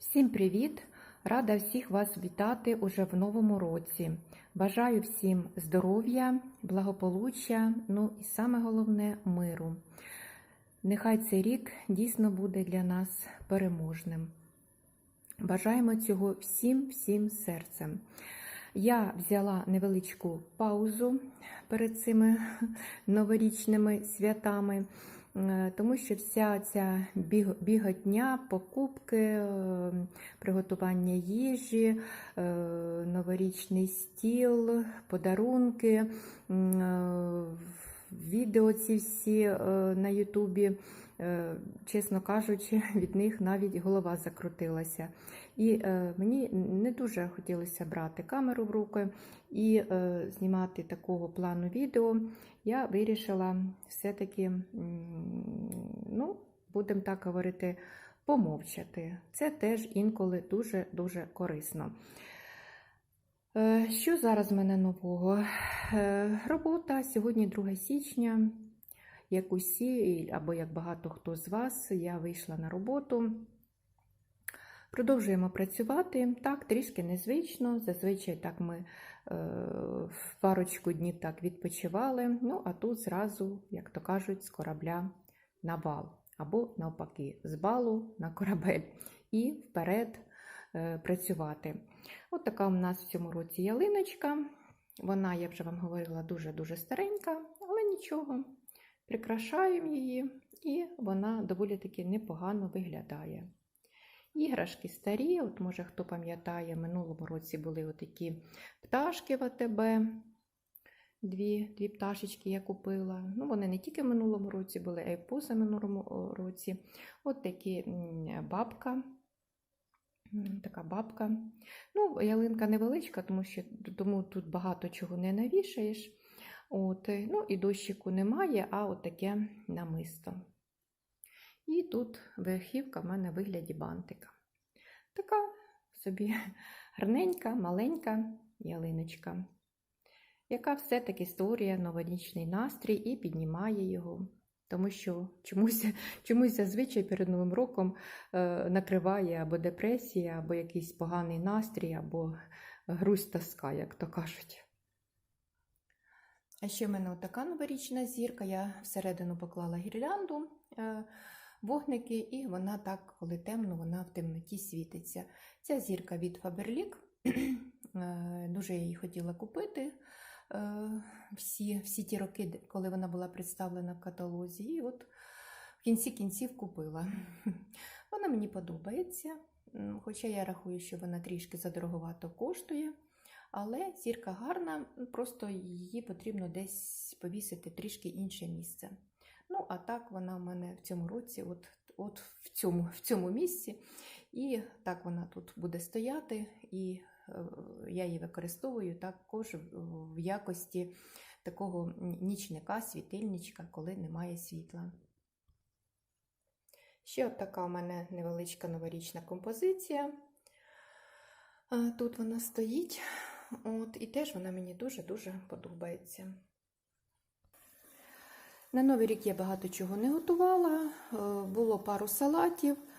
Всім привіт! Рада всіх вас вітати уже в новому році. Бажаю всім здоров'я, благополуччя, ну і саме головне миру. Нехай цей рік дійсно буде для нас переможним. Бажаємо цього всім всім серцем. Я взяла невеличку паузу перед цими новорічними святами, тому що вся ця біг- біготня, покупки, е, приготування їжі, е, новорічний стіл, подарунки, е, відео ці всі е, на Ютубі. Е, Чесно кажучи, від них навіть голова закрутилася. І е, мені не дуже хотілося брати камеру в руки і знімати такого плану відео. Я вирішила все-таки, ну, будемо так говорити, помовчати. Це теж інколи дуже-дуже корисно. Е, Що зараз в мене нового? Е, Робота сьогодні 2 січня. Як усі, або як багато хто з вас, я вийшла на роботу. Продовжуємо працювати. Так, трішки незвично. Зазвичай так ми е, в парочку днів так відпочивали. Ну, а тут зразу, як то кажуть, з корабля на бал. Або навпаки, з балу на корабель. І вперед працювати. От така у нас в цьому році ялиночка. Вона, я вже вам говорила, дуже-дуже старенька, але нічого. Прикрашаємо її, і вона доволі таки непогано виглядає. Іграшки старі, от може хто пам'ятає, минулому році були отакі пташки в АТБ. Дві, дві пташечки я купила. Ну, вони не тільки в минулому році були, а й позаминулому році. От такі бабка. Така бабка. Ну, ялинка невеличка, тому що тому тут багато чого не навішаєш. От, е, ну і дощику немає, а от таке намисто. І тут верхівка в мене в вигляді бантика. Така собі гарненька, маленька ялиночка, яка все-таки створює новорічний настрій і піднімає його. Тому що чомусь, чомусь зазвичай перед Новим роком е, накриває або депресія, або якийсь поганий настрій, або грусть тоска, як то кажуть. А ще в мене така новорічна зірка. Я всередину поклала гірлянду, е, вогники, і вона так, коли темно, вона в темноті світиться. Ця зірка від Faberlic. Е, Дуже я її хотіла купити всі, всі ті роки, коли вона була представлена в каталозі. І от в кінці кінців купила. Вона мені подобається, хоча я рахую, що вона трішки задороговато коштує. Але зірка гарна, просто її потрібно десь повісити трішки інше місце. Ну, а так вона в мене в цьому році, от, от в, цьому, в цьому місці. І так вона тут буде стояти, і е, я її використовую також в- якості такого нічника, світильничка, коли немає світла. Ще от така у мене невеличка новорічна композиція. Тут вона стоїть, от, і теж вона мені дуже-дуже подобається. На Новий рік я багато чого не готувала. Е, Було пару салатів, е,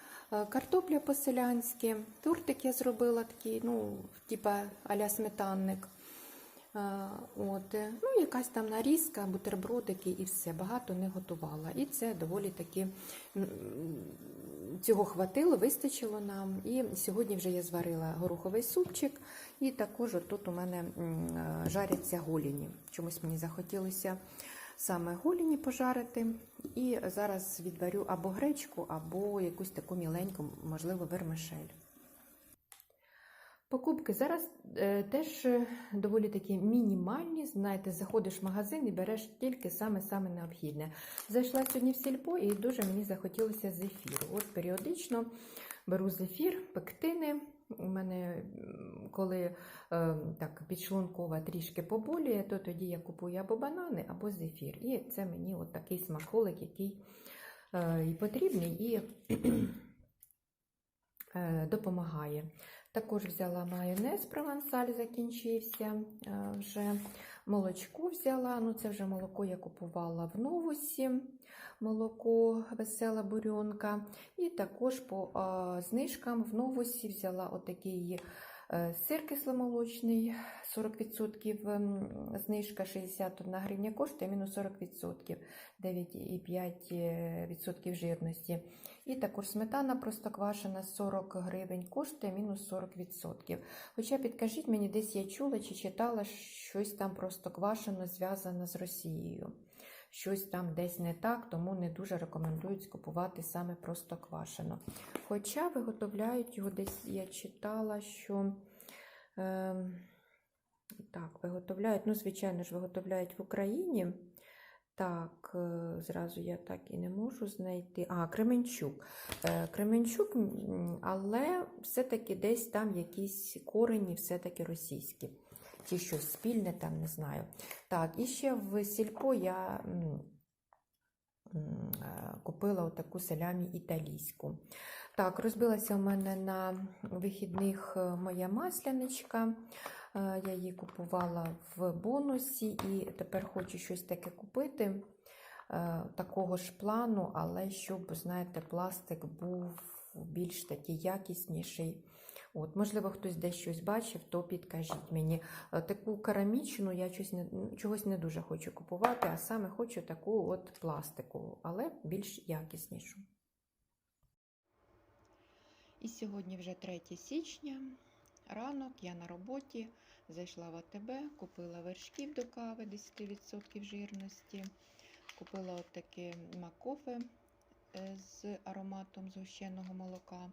картопля по-селянськи, тортик я зробила такий, ну, типа аля сметанник. Е, От, е, ну, якась там нарізка, бутербродики і все. Багато не готувала. І це доволі таки цього хватило, вистачило нам. І сьогодні вже я зварила гороховий супчик, і також тут у мене е, жаряться голіні. Чомусь мені захотілося саме голіні пожарити. І зараз відварю або гречку, або якусь таку міленьку, можливо, вермишель. Покупки зараз е, теж е, доволі такі мінімальні. Знаєте, заходиш в магазин і береш тільки саме-саме необхідне. Зайшла сьогодні в сільпо і дуже мені захотілося зефіру. От періодично беру зефір, пектини. У мене, коли е, так підшлункова трішки поболює, то тоді я купую або банани, або зефір. І це мені от такий смаколик, який е, і потрібний, і е, допомагає. Також взяла майонез провансаль, закінчився е, вже. Молочко взяла, ну це вже молоко я купувала в новусі, молоко весела бурьонка. І також по знижкам в новусі взяла отакий е, сир кисломолочний, 40% знижка 61 гривня коштує, мінус 40%, 9,5% жирності. І також сметана простоквашена 40 гривень коштує, мінус 40%. Хоча підкажіть мені, десь я чула чи читала щось там простоквашено зв'язане з Росією. Щось там десь не так, тому не дуже рекомендують купувати саме простоквашено. Хоча виготовляють його десь, я читала, що е, так, виготовляють, ну, звичайно ж, виготовляють в Україні. Так, е, зразу я так і не можу знайти. А, Кременчук. Е, Кременчук, але все-таки десь там якісь корені, все-таки російські. Чи щось спільне, там не знаю. Так, і ще в Сільпо я е, купила отаку селямі італійську. Так, розбилася у мене на вихідних е, моя масляничка. Е, Я її купувала в бонусі і тепер хочу щось таке купити такого ж плану, але щоб, знаєте, пластик був більш такий якісніший. От, можливо, хтось десь щось бачив, то підкажіть мені. Е, Таку керамічну я щось не, чогось не дуже хочу купувати, а саме хочу таку от пластикову, але більш якіснішу. І сьогодні вже 3 січня. Ранок я на роботі зайшла в АТБ, купила вершків до кави 10% жирності, купила от таке макофе е, з ароматом згущеного молока.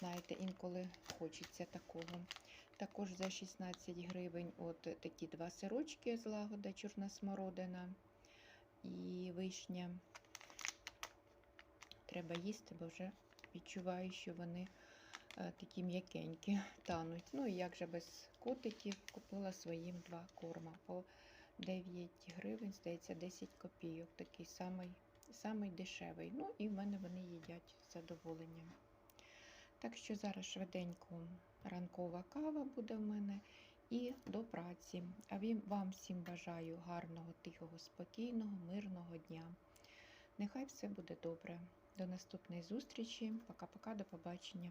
Знаєте, інколи хочеться такого. Також за 16 гривень от такі два сирочки з лагода, чорна смородина і вишня. Треба їсти, бо вже відчуваю, що вони е, такі м'якенькі тануть. Ну і як же без котиків купила своїм два корма по 9 гривень, здається, 10 копійок. Такий самий, самий дешевий. Ну і в мене вони їдять з задоволенням. Так що зараз швиденько ранкова кава буде в мене і до праці. А вам всім бажаю гарного, тихого, спокійного, мирного дня. Нехай все буде добре. До наступної зустрічі. Пока-пока, до побачення.